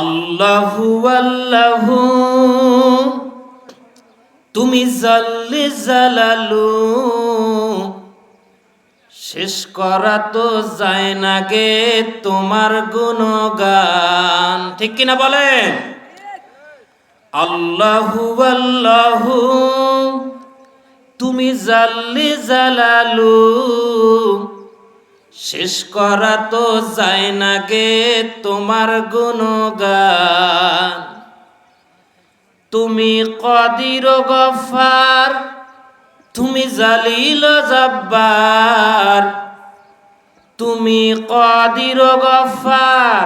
আল্লাহু আল্লাহু, তুমি জাল্লি জালালু। শেষ করা তো যায় না গে তোমার গুণগান। ঠিক কিনা বলেন? আল্লাহু আল্লাহু, তুমি জাল্লি জালালু। শেষ করা তো যায় না গে তোমার গুণগান। তুমি কদির গফার, তুমি জালিল জব্বার। তুমি কদির গফার,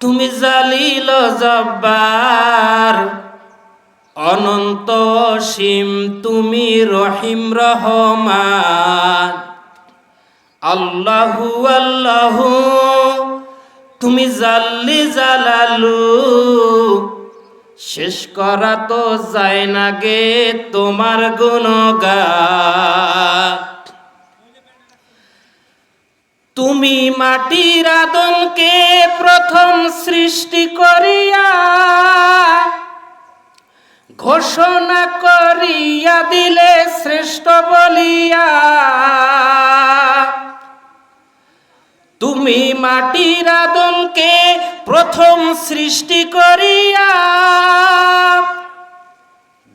তুমি জালিল জব্বার। অনন্ত সীম তুমি রহিম রহমান। আল্লাহু আল্লাহু, তুমি জাল্লি জালালু। শেষ করা তো যায় না গে তোমার গুণগান। তুমি মাটির আদমকে প্রথম সৃষ্টি করিয়া, ঘোষণা করিয়া দিলে শ্রেষ্ঠ বলিয়া তুমি মাটির আদমকে প্রথম সৃষ্টি করিয়া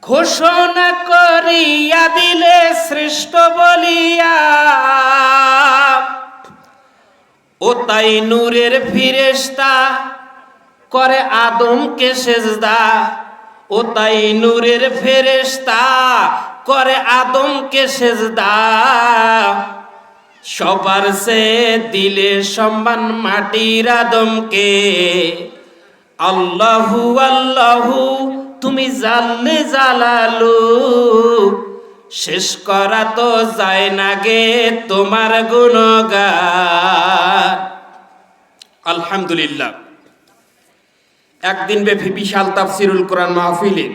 ঘোষণা করিয়া দিলে শ্রেষ্ঠ বলিয়া। ও তাই নূরের ফিরেস্তা করে আদমকে সেজদা। ও তাই নূরের ফেরেস্তা করে আদমকে সেজদা। সবার সে দিলে সম্মান মাটির আদমকে। আল্লাহু আল্লাহু, তুমি জানলে জালালু। শেষ করা তো যায় না গে তোমার গুণগান আলহামদুলিল্লাহ। একদিন ব্যাপী বিশাল তাফসিরুল কোরআন মাহফিলে